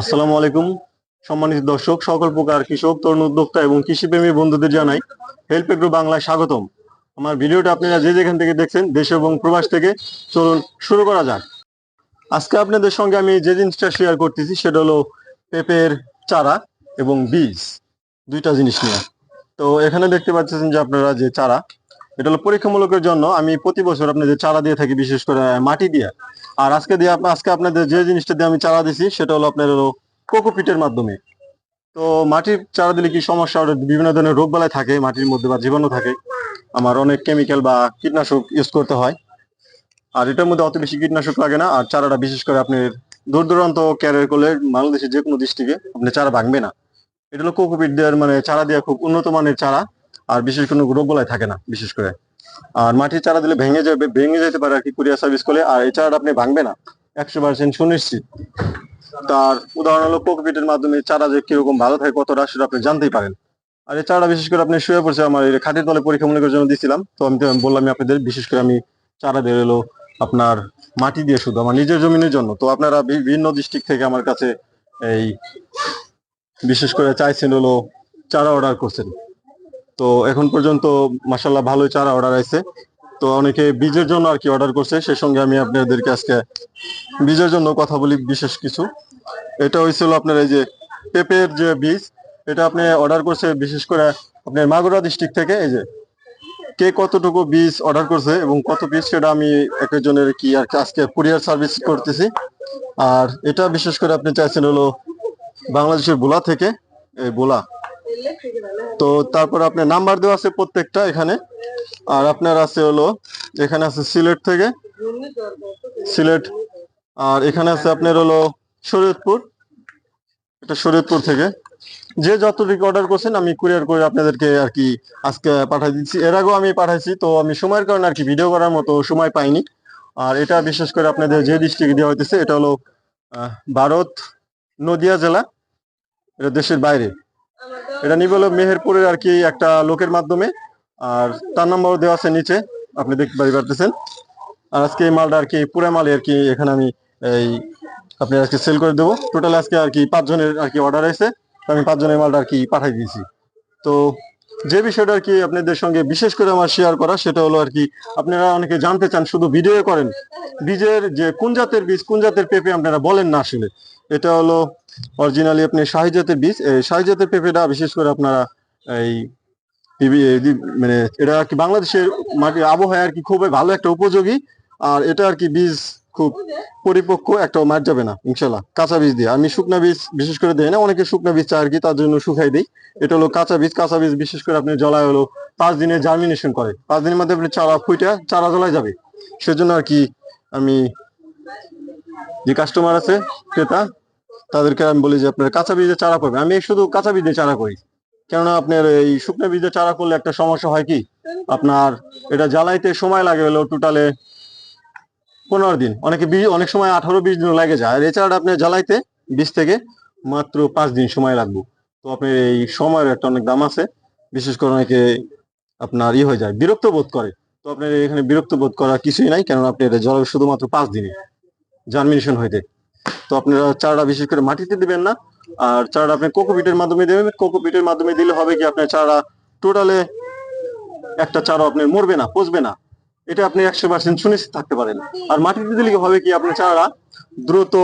আসসালামু আলাইকুম। সম্মানিত দর্শক, সকল প্রকার কৃষক, তরুণ উদ্যোক্তা এবং কৃষিপ্রেমী বন্ধুদের জানাই হেল্প এগ্রো বাংলায় স্বাগতম। আমার ভিডিওটা আপনারা যে যেখান থেকে দেখছেন, দেশ এবং প্রবাস থেকে, চলুন শুরু করা যাক। আজকে আপনাদের সঙ্গে আমি যে জিনিসটা শেয়ার করতেছি, সেটা হলো পেঁপের চারা এবং বীজ। দুইটা জিনিস নিয়ে। তো এখানে দেখতে পাচ্ছেন যে আপনারা যে চারা এটা হলো পরীক্ষামূলকের জন্য আমি প্রতি বছর আপনাদের চারা দিয়ে থাকি, বিশেষ করে মাটি দিয়ে। আর আজকে দিয়ে আজকে আপনাদের যে জিনিসটা দিয়ে আমি চারা দিছি, সেটা হলো আপনার হলো কোকোপিটের মাধ্যমে। তো মাটির চারা দিলে কি সমস্যা? বিভিন্ন ধরনের রোগ বালাই থাকে, মাটির মধ্যে বা জীবাণু থাকে। আমার অনেক কেমিক্যাল বা কীটনাশক ইউজ করতে হয়। আর এটার মধ্যে অত বেশি কীটনাশক লাগে না। আর চারাটা বিশেষ করে আপনি দূর দূরান্ত ক্যারিয়ার করলে বাংলাদেশের যে কোনো ডিস্ট্রিক্টে আপনি চারা ভাঙবে না। এটা হলো কোকোপিট দেওয়ার মানে চারা দেওয়া খুব উন্নত মানের চারা। আর বিশেষ কোনো রোগ বালাই থাকে না, বিশেষ করে। আর মাটির চারা দিলে ভেঙে যাবে, ভেঙে যেতে পারে আর কি কুরিয়ার সার্ভিস করলে, আর এই চারাটা আপনি ভাঙবে না। একশো পার্সেন্ট সুনিশ্চিত। তার উদাহরণ হলো কোকোপিটের মাধ্যমে চারা যে কীরকম ভালো থাকে, কতটা সেটা আপনি জানতেই পারেন। আর এই চারাটা বিশেষ করে আপনি শুয়ে পড়ছে, আমার খাটের তলে পরীক্ষামূলকের জন্য দিছিলাম, তো আমি তো বললাম আপনাদের, বিশেষ করে আমি চারা দিয়ে এলো আপনার মাটি দিয়ে শুধু, আমার নিজের জমিনের জন্য। তো আপনারা বিভিন্ন ডিস্ট্রিক্ট থেকে আমার কাছে এই বিশেষ করে চাইছেন হলো, চারা অর্ডার করছেন। তো এখন পর্যন্ত মাসাল্লাহ ভালোই চারা অর্ডার আছে তো অনেকে বীজের জন্য আর কি অর্ডার করছে সেই সঙ্গে আমি আপনাদেরকে আজকে বীজের জন্য কথা বলি বিশেষ কিছু। এটা হয়েছিল আপনার এই যে পেঁপের যে বীজ, এটা আপনি অর্ডার করছে বিশেষ করে আপনার মাগুরা ডিস্ট্রিক্ট থেকে, এই যে কে কতটুকু বীজ অর্ডার করছে এবং কত বীজ, সেটা আমি একজনের কি আর আজকে কুরিয়ার সার্ভিস করতেছি। আর এটা বিশেষ করে আপনি চাইছেন হলো বাংলাদেশের বোলা থেকে, এই বোলা। তো তারপর আপনার নাম্বার দেওয়া আছে প্রত্যেকটা এখানে। আর আপনার আছে হলো, এখানে আছে সিলেট থেকে। সিলেট, আর এখানে আছে আপনার হলো শরীয়তপুর। এটা শরীয়তপুর থেকে। যে যতটুকু অর্ডার করছেন, আমি কুরিয়ার করে আপনাদেরকে আর কি আজকে পাঠিয়ে দিচ্ছি। এর আগেও আমি পাঠাইছি, তো আমি সময়ের কারণে আর কি ভিডিও করার মতো সময় পাইনি। আর এটা বিশেষ করে আপনাদের যে ডিস্ট্রিক্ট দেওয়া হইতেছে, এটা হলো ভারত নদিয়া জেলা। এটা দেশের বাইরে। এটা নিবে হলো মেহেরপুরের আর কি একটা লোকের মাধ্যমে। আর তার নাম্বারও দেওয়া আছে নিচে, আপনি দেখতে পারি পারতেছেন। আর আজকে এই মালটা আর কি পুরা মালে আর কি এখানে আমি এই আপনি আজকে সেল করে দেবো। টোটাল আজকে আর কি পাঁচজনের আর কি অর্ডার আছে আমি পাঁচজনের মালটা আর কি পাঠাই দিয়েছি। তো যে বিষয়টা আর কি আপনাদের সঙ্গে বিশেষ করে আমার শেয়ার করা, সেটা হলো আর কি, আপনারা অনেকে জানতে চান, শুধু ভিডিও করেন। বীজের যে কোন জাতের বীজ, কোন জাতের পেঁপে আপনারা বলেন না আসলে। এটা হলো অরিজিনালি আপনি শাহিজাতের বীজ, এই শাহি জাতের পেঁপেটা বিশেষ করে আপনারা এই মানে এটা আর কি বাংলাদেশের মাটির আবহাওয়া আর কি খুবই ভালো একটা উপযোগী। আর এটা আর কি বীজ খুব পরিপক্ক একটা মার যাবে না ইনশাল্লাহ কাঁচা বীজ দিয়ে। আমি শুকনা বীজ বিশেষ করে দেই না, অনেকে শুকনা বীজ চায় আর কি, তার জন্য শুকাই দিই। এটা হলো কাঁচা বীজ। কাঁচা বীজ বিশেষ করে আপনি জলায় হলো পাঁচ দিনে জার্মিনেশন করে। পাঁচ দিনের মধ্যে আপনি চারা ফুইটা, চারা জলায় যাবে। সেজন্য আর কি আমি যে কাস্টমার আছে, ক্রেতা, তাদেরকে আমি বলি যে আপনার কাঁচা বীজের চারা করবেন। আমি শুধু কাঁচা বীজের চারা করি। কেননা আপনার এই শুকনো বীজের চারা করলে একটা সমস্যা হয় কি? আপনার এটা জ্বালাইতে সময় লাগে হলো টোটালে পনেরো দিন। অনেকে বীজ, অনেক সময় আঠারো বিশ দিন লাগে যায়। আর চারাটা আপনি জ্বালাইতে বীজ থেকে মাত্র পাঁচ দিন সময় লাগবে। তো আপনার এই সময়ের একটা অনেক দাম আছে। বিশেষ করে অনেকে আপনার ই হয়ে যায়, বিরক্ত বোধ করে। তো আপনার এখানে বিরক্ত বোধ করার কিছুই নাই, কেননা আপনি এটা জল শুধুমাত্র পাঁচ দিনে। জার্মিনেশন হইতে তো আপনারা চারাটা বিশেষ করে মাটিতে দিবেন না, আর চারাটা আপনি কোকোপিটের মাধ্যমে দেবেন। কোকোপিটের মাধ্যমে দিলে হবে কি, আপনার চারা টোটালে একটা চারা আপনি মরবে না, পচবে না। এটা আপনি একশো পার্সেন্ট সুনিশ্চিত থাকতে পারেন। আর মাটিতে দিলে হবে কি, আপনার চারা দ্রুত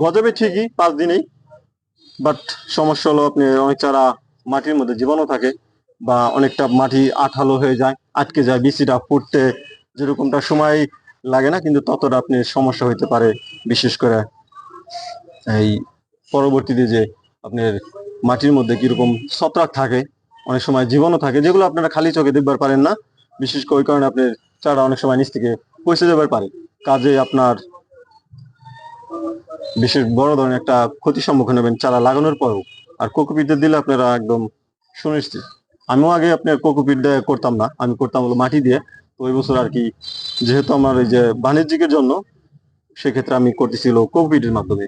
গজাবে ঠিকই পাঁচ দিনেই বাট সমস্যা হলো আপনি অনেক চারা মাটির মধ্যে জীবাণু থাকে বা অনেকটা মাটি আঠালো হয়ে যায়, আটকে যায়, বিচিটা ফুটতে যেরকমটা সময় লাগে না, কিন্তু ততটা আপনি সমস্যা হইতে পারে, বিশেষ করে এই পরবর্তীতে যে আপনার মাটির মধ্যে কীরকম ছত্রাক থাকে, অনেক সময় জীবনও থাকে, যেগুলো আপনারা খালি চোখে দেখবার পারেন না, বিশেষ করে ওই কারণে আপনার চারা অনেক সময় নিচ থেকে পৌঁছে যাবার পারে। কাজে আপনার বিশেষ বড় ধরনের একটা ক্ষতির সম্মুখীন হবেন চারা লাগানোর পরেও, আর কোকোপিটে দিলে আপনারা একদম সুনিশ্চিত। আমিও আগে আপনার কোকোপিট দিয়ে করতাম না, আমি করতাম হলো মাটি দিয়ে, তো ওই বছর আর কি যেহেতু আমার এই যে বাণিজ্যিকের জন্য, সেক্ষেত্রে আমি করতেছিল কোকোপিটের মাধ্যমে।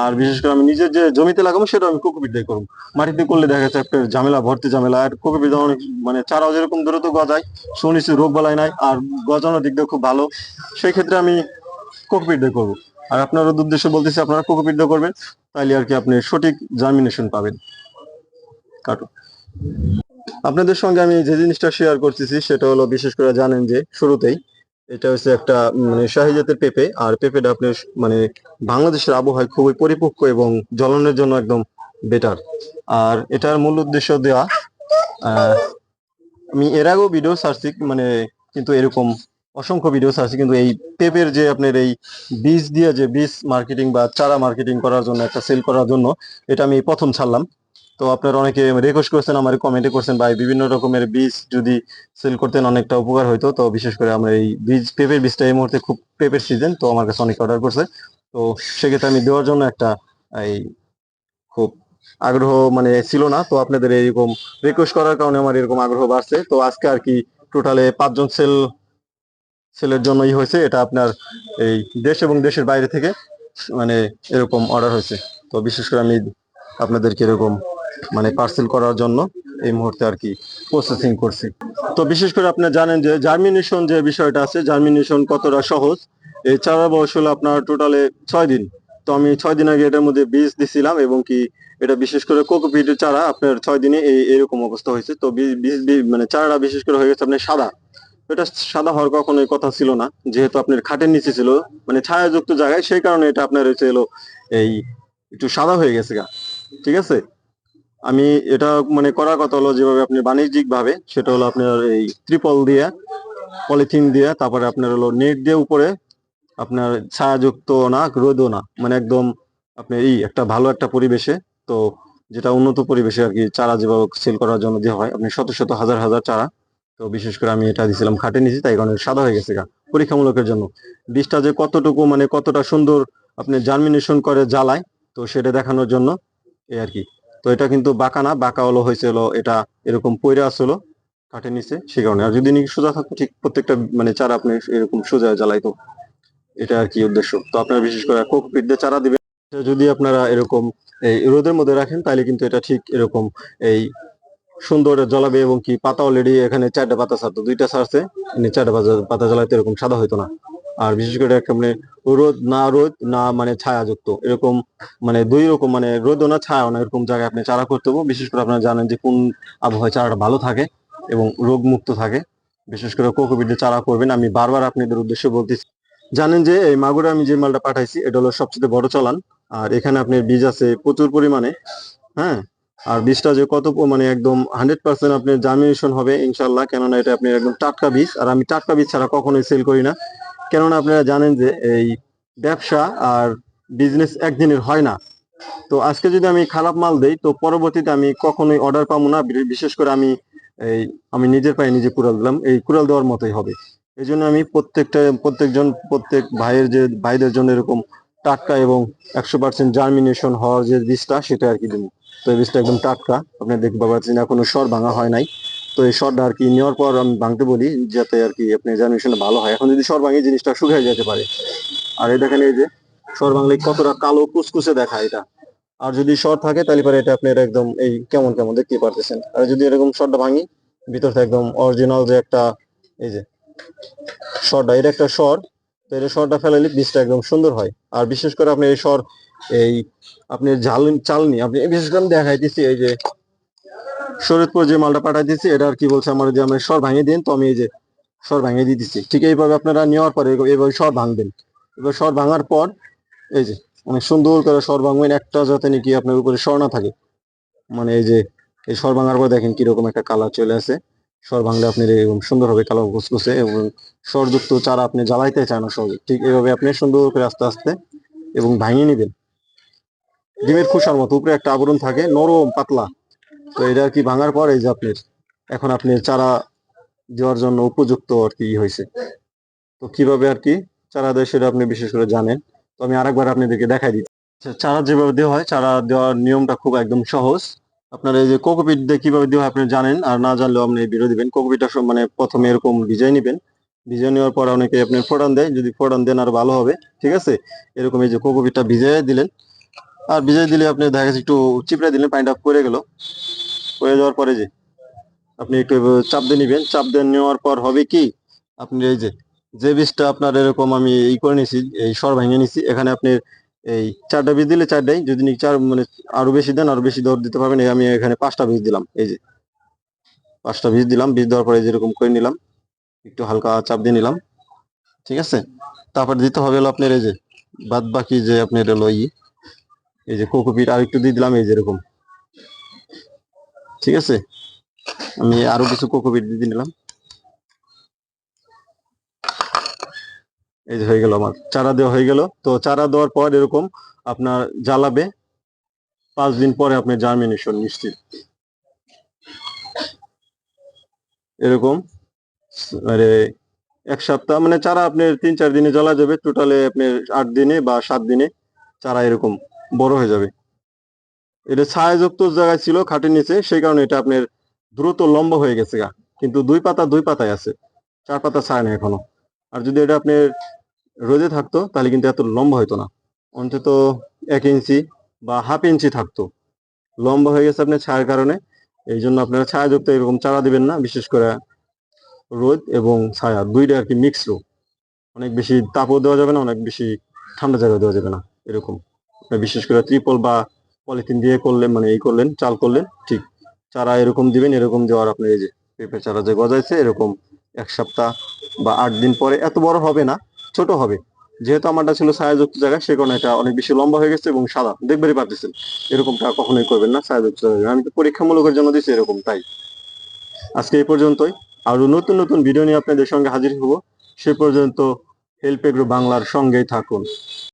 আর বিশেষ করে আমি নিজের যে জমিতে লাগাবো সেটা আমি কোকোপিট দিয়ে করব। মাটিতে করলে দেখা যাচ্ছে একটা ঝামেলা, ভর্তি ঝামেলা। আর কোকোপিট অনেক মানে চারাও যেরকম দ্রুত গজায়, সুনিশ্চিত রোগ বালাই নাই, আর গজানোর দিক দিয়ে খুব ভালো। সেই ক্ষেত্রে আমি কোকোপিট দিয়ে করব। আর আপনার উদ্দেশ্য বলতেছি, আপনারা কোকোপিট দিয়ে করবেন তাহলে আর কি আপনি সঠিক জার্মিনেশন পাবেন। কাটো আপনাদের সঙ্গে আমি যে জিনিসটা শেয়ার করতেছি, সেটা হলো, বিশেষ করে জানেন যে, শুরুতেই এটা হচ্ছে একটা মানে শাহী জাতের পেঁপে। আর পেঁপেটা আপনি মানে বাংলাদেশের আবহাওয়ায় খুবই পরিপক্ক এবং জ্বলনের জন্য একদম বেটার আর এটার মূল উদ্দেশ্য দেওয়া আমি এর আগেও ভিডিও ছাড়ছি মানে কিন্তু এরকম অসংখ্য ভিডিও সার্চি কিন্তু এই পেঁপের যে আপনার এই বীজ দিয়ে যে বীজ মার্কেটিং বা চারা মার্কেটিং করার জন্য, একটা সেল করার জন্য, এটা আমি প্রথম ছাড়লাম। তো আপনারা অনেকে রিকোয়েস্ট করছেন, আমার কমেন্টে করছেন, ভাই, বিভিন্ন রকমের বীজ যদি সেল করতেন অনেকটা উপকার হইতো। তো বিশেষ করে আমরা এই বীজ, পেঁপের বীজটা এই মুহূর্তে খুব পেঁপের সিজন তো আমার কাছে অনেকে অর্ডার করছে। তো সেক্ষেত্রে আমি দেওয়ার জন্য একটা, এই, খুব আগ্রহ মানে ছিল না। তো আপনাদের এরকম রিকোয়েস্ট করার কারণে আমার এরকম আগ্রহ বাড়ছে। তো আজকে আর কি টোটালে পাঁচজন সেল সেলের জন্যই হয়েছে। এটা আপনার এই দেশ এবং দেশের বাইরে থেকে মানে এরকম অর্ডার হয়েছে। তো বিশেষ করে আমি আপনাদেরকে এরকম মানে পার্সেল করার জন্য এই মুহূর্তে আর কি প্রসেসিং করছি। তো বিশেষ করে আপনারা জানেন যে জার্মিনেশন যে বিষয়টা আছে জার্মিনেশন কতটা সহজ এই চারা বয়স হলো আপনার টোটালে ছয় দিন। তো আমি ছয় দিন আগে এটার মধ্যে বীজ দিছিলাম এবং কি এটা বিশেষ করে কোকোপিটের চারা আপনার ছয় দিনে এই এরকম অবস্থা হয়েছে। তো মানে চারাটা বিশেষ করে হয়ে গেছে আপনার সাদা। এটা সাদা হওয়ার কখনোই কথা ছিল না, যেহেতু আপনার খাটের নিচে ছিল মানে ছায়াযুক্ত জায়গায়, সেই কারণে এটা আপনার হচ্ছে এলো এই একটু সাদা হয়ে গেছে গা। ঠিক আছে? আমি এটা মানে করার কথা হলো যেভাবে আপনি বাণিজ্যিক ভাবে সেটা হলো আপনার এই ত্রিপল দিয়ে, পলিথিন দিয়ে, তারপরে আপনার হলো নেট দিয়ে উপরে আপনার ছায়াযুক্ত না রোদও না মানে একদম আপনি এই একটা ভালো একটা পরিবেশে, তো যেটা উন্নত পরিবেশে আর কি চারা যেভাবে সেল করার জন্য দেওয়া হয়, আপনি শত শত হাজার হাজার চারা, তো বিশেষ করে আমি এটা দিছিলাম খাটে নিয়েছি, তাই কারণে সাদা হয়ে গেছে গা, পরীক্ষামূলকের জন্য। বীজটা যে কতটুকু মানে কতটা সুন্দর আপনি জার্মিনেশন করে জ্বালায়, তো সেটা দেখানোর জন্য এই আর কি। তো এটা কিন্তু বাঁকা না বাঁকা হলো হয়েছে হলো এটা এরকম পইরা আসলো কাঠের নিচে, সে কারণে। আর যদি সোজা থাকতো, ঠিক প্রত্যেকটা মানে চারা আপনি এরকম সোজা জ্বালাইতো। এটা আর কি উদ্দেশ্য। তো আপনারা বিশেষ করে কোকপিট দিয়ে চারা দিবেন। যদি আপনারা এরকম এই রোদের মধ্যে রাখেন তাহলে কিন্তু এটা ঠিক এরকম এই সুন্দর জ্বলাবে এবং কি পাতা অলরেডি এখানে চারটা পাতা ছাড়তো। দুইটা ছাড়ছে মানে চারটা পাতা জ্বালাইতে এরকম সাদা হইতো না। আর বিশেষ করে একটা মানে রোদ না রোদ না মানে ছায়াযুক্ত, এরকম মানে দুই রকম মানে রোদও না ছায়াও না, এরকম জায়গায় আপনি চারা করতে হবে। বিশেষ করে আপনারা জানেন যে কোন আবহাওয়ায় চারাটা ভালো থাকে এবং রোগ মুক্ত থাকে। বিশেষ করে কোকোপিটে চারা করবেন, আমি বারবার আপনাদের উদ্দেশ্যে বলতেছি। জানেন যে এই মাগুরা আমি যে মালটা পাঠাইছি, এটা হলো সবচেয়ে বড় চালান। আর এখানে আপনার বীজ আছে প্রচুর পরিমাণে হ্যাঁ? আর বীজটা যে কত মানে একদম হান্ড্রেড পার্সেন্ট আপনার জার্মিনেশন হবে ইনশাল্লাহ কেননা এটা আপনি একদম টাটকা বীজ, আর আমি টাটকা বীজ ছাড়া কখনোই সেল করি না। কেননা আপনারা জানেন যে এই ব্যবসা আর বিজনেস একদিনের হয় না। তো আজকে যদি আমি খারাপ মাল দেই, তো পরবর্তীতে আমি কখনোই অর্ডার পাবো না। বিশেষ করে আমি এই, আমি নিজের পায়ে নিজে কুড়াল দিলাম। এই কুড়াল দেওয়ার মতোই হবে। এই জন্য আমি প্রত্যেকটা, প্রত্যেকজন, প্রত্যেক ভাইয়ের যে, ভাইদের জন্য এরকম টাটকা এবং একশো পার্সেন্ট জার্মিনেশন হওয়ার যে বীজটা, সেটা আর কি দেবো তো এই বীজটা একদম টাটকা। আপনি দেখতে পাচ্ছেন, এখনও স্বর ভাঙা হয় নাই। তো এই স্বরটা আর কি নেওয়ার পর আমি ভাঙতে বলি, যাতে আর কি আপনি জার্মিনেশনটা ভালো হয়। এখন যদি স্বর ভাঙে জিনিসটা শুকিয়ে যেতে পারে। আর এই দেখেন এই যে স্বর ভাঙলে কতটা কালো কুচকুচে দেখায় এটা। আর যদি শর্ট থাকে, তাহলে পরে এটা আপনি এটা একদম এই কেমন কেমন দেখতে পারতেছেন। আর যদি এরকম শর্টটা ভাঙি, ভিতর থেকে একদম অরিজিনাল যে একটা, এই যে শর্টটা এটা একটা শর তো এটা শরটা ফেলালে বীজটা একদম সুন্দর হয়। আর বিশেষ করে আপনি এই শর এই, আপনি ঝাল, চালনি, আপনি বিশেষ করে আমি দেখাইতেছি, এই যে শরীয়তপুর যে মালটা পাঠাই দিচ্ছি এটা আর কি বলছে আমার যে আমি স্বর ভাঙিয়ে দিন, তো আমি এই যে স্বর ভাঙিয়ে দিয়ে দিচ্ছি। ঠিক এইভাবে আপনারা নেওয়ার পরে এইভাবে স্বর ভাঙবেন। এবার স্বর ভাঙার পর, এই যে অনেক সুন্দর করে স্বর ভাঙবেন, একটা যাতে নাকি আপনার উপরে স্বর না থাকে। মানে এই যে, এই স্বর ভাঙার পর দেখেন কীরকম একটা কালার চলে আসে। স্বর ভাঙলে আপনি এরকম সুন্দরভাবে হবে কালো কুচকুচে এবং স্বরযুক্ত চারা আপনি জ্বালাইতে চান না সহজে। ঠিক এইভাবে আপনি সুন্দর করে আস্তে আস্তে এবং ভাঙিয়ে নেবেন। ডিমের খোসার মতো উপরে একটা আবরণ থাকে, নরম, পাতলা। তো এটা কি ভাঙার পর যে আপনার, এখন আপনি চারা দেওয়ার জন্য উপযুক্ত আর কি হয়েছে? তো কীভাবে আর কি চারা দেয় সেটা আপনি বিশেষ করে জানেন। তো আমি আরেকবার আপনাদেরকে দেখাই দিচ্ছি চারা যেভাবে দেওয়া হয়, চারা দেওয়ার নিয়মটা খুব একদম সহজ। আপনার এই যে কোকোপিট দিয়ে কীভাবে দেওয়া হয় আপনি জানেন, আর না জানলেও আপনি ভিডিও দিবেন। কোকোপিটটা মানে প্রথমে এরকম ভিজাই নেবেন। ভিজে নেওয়ার পর অনেকে আপনি ফোড়ন দেয়। যদি ফোড়ন দেন আর ভালো হবে, ঠিক আছে? এরকম এই যে কোকোপিটটা ভিজাই দিলেন। আর ভিজাই দিলে আপনি দেখা গেছে একটু চিপড়ে দিলেন, পানিটা পড়ে গেল। পড়ে যাওয়ার পরে যে আপনি একটু চাপ দিয়ে নিবেন। চাপ দিয়ে নেওয়ার পর হবে কি? আপনি এই যে যে বীজটা আপনার এরকম আমি ই করে নিছি, এই সর ভেঙে নিছি, এখানে আপনি এই চারটা বীজ দিলে চারটাই যদি চার মানে আরও বেশি দেন, আরও বেশি দর দিতে পারবেন। এই আমি এখানে পাঁচটা বীজ দিলাম, এই যে। পাঁচটা বীজ দিলাম, বীজ দেওয়ার পরে যেরকম করে নিলাম, একটু হালকা চাপ দিয়ে নিলাম, ঠিক আছে? তারপর দিতে হবে হলো আপনার এই যে বাদ বাকি যে আপনার এই যে কোকোপিট আর একটু দিয়ে দিলাম, এই যে এরকম। ঠিক আছে? আমি আরও কিছু কোকোপিট দিয়ে নিলাম। এই যে হয়ে গেল আমার। চারা দেওয়া হয়ে গেল। তো চারা দেওয়ার পর এরকম আপনার জ্বালাবে। পাঁচ দিন পরে আপনার জার্মিনেশন নিশ্চিত। এরকম। মানে এক সপ্তাহ মানে চারা আপনার তিন চার দিনে জ্বালা যাবে। টোটালে আপনার আট দিনে বা সাত দিনে চারা এরকম বড় হয়ে যাবে। এটা ছায়াযুক্ত জায়গায় ছিল, খাটের নিচে, সেই কারণে এটা আপনার দ্রুত লম্বা হয়ে গেছে গা। কিন্তু দুই পাতা, দুই পাতায় আছে। চার পাতা ছায় না এখনও। আর যদি এটা আপনার রোদে থাকতো, তাহলে কিন্তু এত লম্বা হতো না। অন্তত এক ইঞ্চি বা হাফ ইঞ্চি থাকতো। লম্বা হয়ে গেছে আপনার ছায়ার কারণে। এই জন্য আপনারা ছায়াযুক্ত এরকম চারা দিবেন না, বিশেষ করে রোদ এবং ছায়া। দুইটা আর কি মিক্স রোদ অনেক বেশি তাপও দেওয়া যাবে না, অনেক বেশি ঠান্ডা জায়গা দেওয়া যাবে না, এরকম। বিশেষ করে ত্রিপল বা পলিথিন দিয়ে করলেন মানে এই করলেন, চাল করলেন, ঠিক। চারা এরকম দিবেন, এরকম দেওয়ার আপনার এই যে পেঁপে চারা যে গজাইছে, এরকম এক সপ্তাহ বা আট দিন পরে, এত বড় হবে না, ছোট হবে। যেহেতু আমারটা ছিল ছায়াযুক্ত জায়গা, সে কারণে এটা অনেক বেশি লম্বা হয়ে গেছে এবং সাদা। দেখবারই পারতেছেন, এরকমটা কখনোই করবেন না, ছায়াযুক্ত জায়গা। আমি তো পরীক্ষামূলকের জন্য দিচ্ছি এরকম, তাই। আজকে এই পর্যন্তই। আরও নতুন নতুন ভিডিও নিয়ে আপনাদের সঙ্গে হাজির হব। সে পর্যন্ত হেল্প এগ্রো বাংলার সঙ্গেই থাকুন।